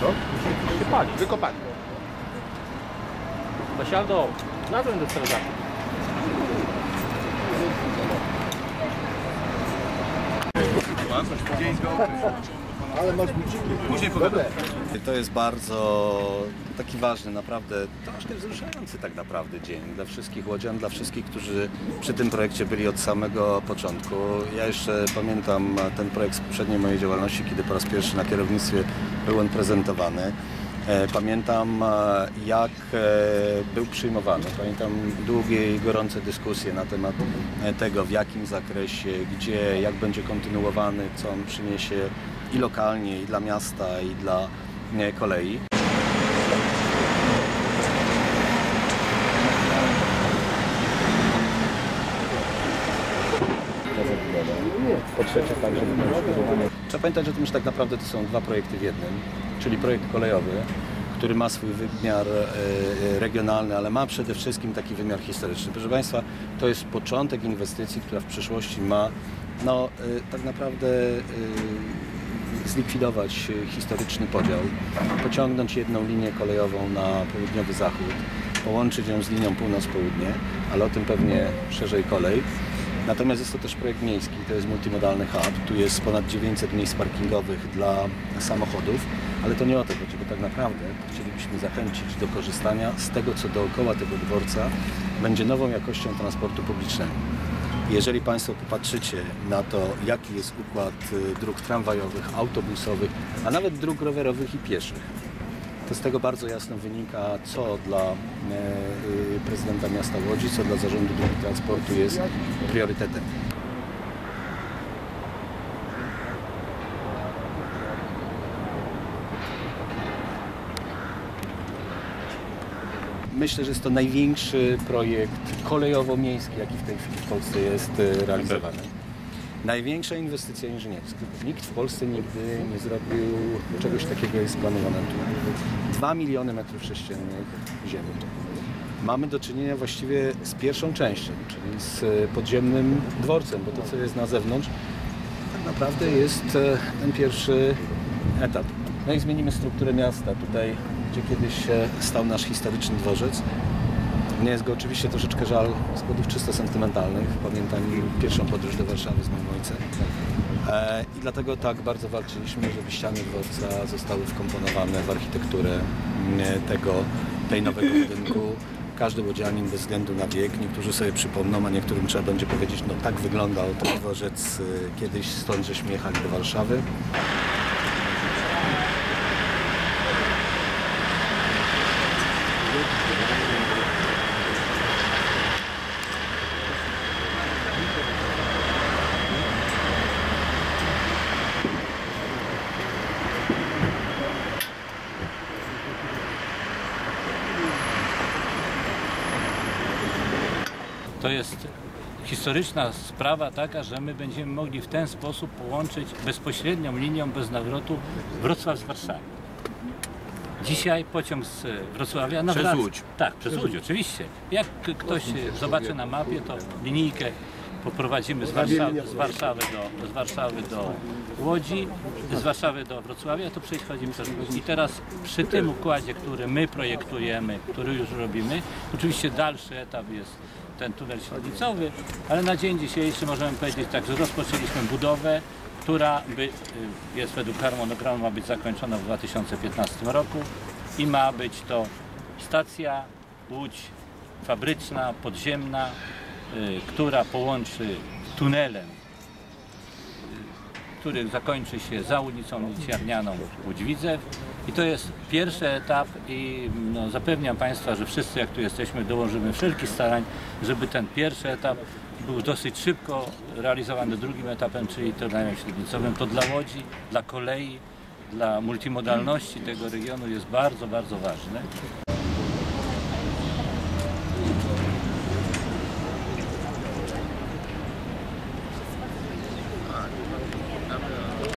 Co? się pali. Wykopali. Zasiadło, nazwę do strażaków. Ale masz buciki. Później pogadam. To jest bardzo taki ważny, naprawdę troszkę wzruszający tak naprawdę dzień dla wszystkich łodzian, dla wszystkich, którzy przy tym projekcie byli od samego początku. Ja jeszcze pamiętam ten projekt z poprzedniej mojej działalności, kiedy po raz pierwszy na kierownictwie był on prezentowany. E, Pamiętam e, jak e, był przyjmowany. Pamiętam długie i gorące dyskusje na temat tego, w jakim zakresie, gdzie, jak będzie kontynuowany, co on przyniesie i lokalnie, i dla miasta, i dla kolei. Po trzecie także Trzeba pamiętać o tym, że tak naprawdę to są dwa projekty w jednym, czyli projekt kolejowy, który ma swój wymiar e, e, regionalny, ale ma przede wszystkim taki wymiar historyczny. Proszę Państwa, to jest początek inwestycji, która w przyszłości ma no, e, tak naprawdę zlikwidować e, historyczny podział, pociągnąć jedną linię kolejową na południowy zachód, połączyć ją z linią północ-południe, ale o tym pewnie szerzej kolej. Natomiast jest to też projekt miejski, to jest multimodalny hub. Tu jest ponad 900 miejsc parkingowych dla samochodów, ale to nie o to chodzi, bo tak naprawdę chcielibyśmy zachęcić do korzystania z tego, co dookoła tego dworca będzie nową jakością transportu publicznego. Jeżeli Państwo popatrzycie na to, jaki jest układ y, dróg tramwajowych, autobusowych, a nawet dróg rowerowych i pieszych, to z tego bardzo jasno wynika, co dla e, y, prezydenta miasta Łodzi, co dla zarządu dróg transportu jest priorytetem. Myślę, że jest to największy projekt kolejowo-miejski, jaki w tej chwili w Polsce jest e, realizowany. Największa inwestycja inżynierska. Nikt w Polsce nigdy nie zrobił czegoś takiego, jest planowane tu. 2 miliony metrów sześciennych ziemi. Mamy do czynienia właściwie z pierwszą częścią, czyli z e, podziemnym dworcem, bo to, co jest na zewnątrz, tak naprawdę jest e, ten pierwszy etap. No i zmienimy strukturę miasta. Tutaj, gdzie kiedyś stał nasz historyczny dworzec, mnie jest go oczywiście troszeczkę żal z powodów czysto sentymentalnych. Pamiętam pierwszą podróż do Warszawy z moim ojcem. E, I dlatego tak bardzo walczyliśmy, żeby ściany dworca zostały wkomponowane w architekturę mm, tego, tej nowego budynku. Każdy łodzianin bez względu na wiek, niektórzy sobie przypomną, a niektórym trzeba będzie powiedzieć, no tak wyglądał ten dworzec y, kiedyś, stąd żeśmy jechali do Warszawy. To jest historyczna sprawa taka, że my będziemy mogli w ten sposób połączyć bezpośrednią linią bez nawrotu Wrocław z Warszawy. Dzisiaj pociąg z Wrocławia Przez nawraca- Łódź. Tak, przez Łódź oczywiście. Jak ktoś zobaczy na mapie, to linijkę poprowadzimy z Warszawy, z Warszawy, do, z Warszawy do Łodzi, z Warszawy do Wrocławia, to przechodzimy Łódź. I teraz przy tym układzie, który my projektujemy, który już robimy, oczywiście dalszy etap jest ten tunel średnicowy, ale na dzień dzisiejszy możemy powiedzieć tak, że rozpoczęliśmy budowę, która by, y, jest według harmonogramu ma być zakończona w 2015 roku i ma być to stacja Łódź fabryczna, podziemna, która połączy tunelem, y, który zakończy się za ulicą Licearnianą Łódź-Widzew i to jest pierwszy etap i no, zapewniam Państwa, że wszyscy jak tu jesteśmy dołożymy wszelkich starań, żeby ten pierwszy etap był dosyć szybko realizowany drugim etapem, czyli tunelem średnicowym. To dla Łodzi, dla kolei, dla multimodalności tego regionu jest bardzo, bardzo ważne.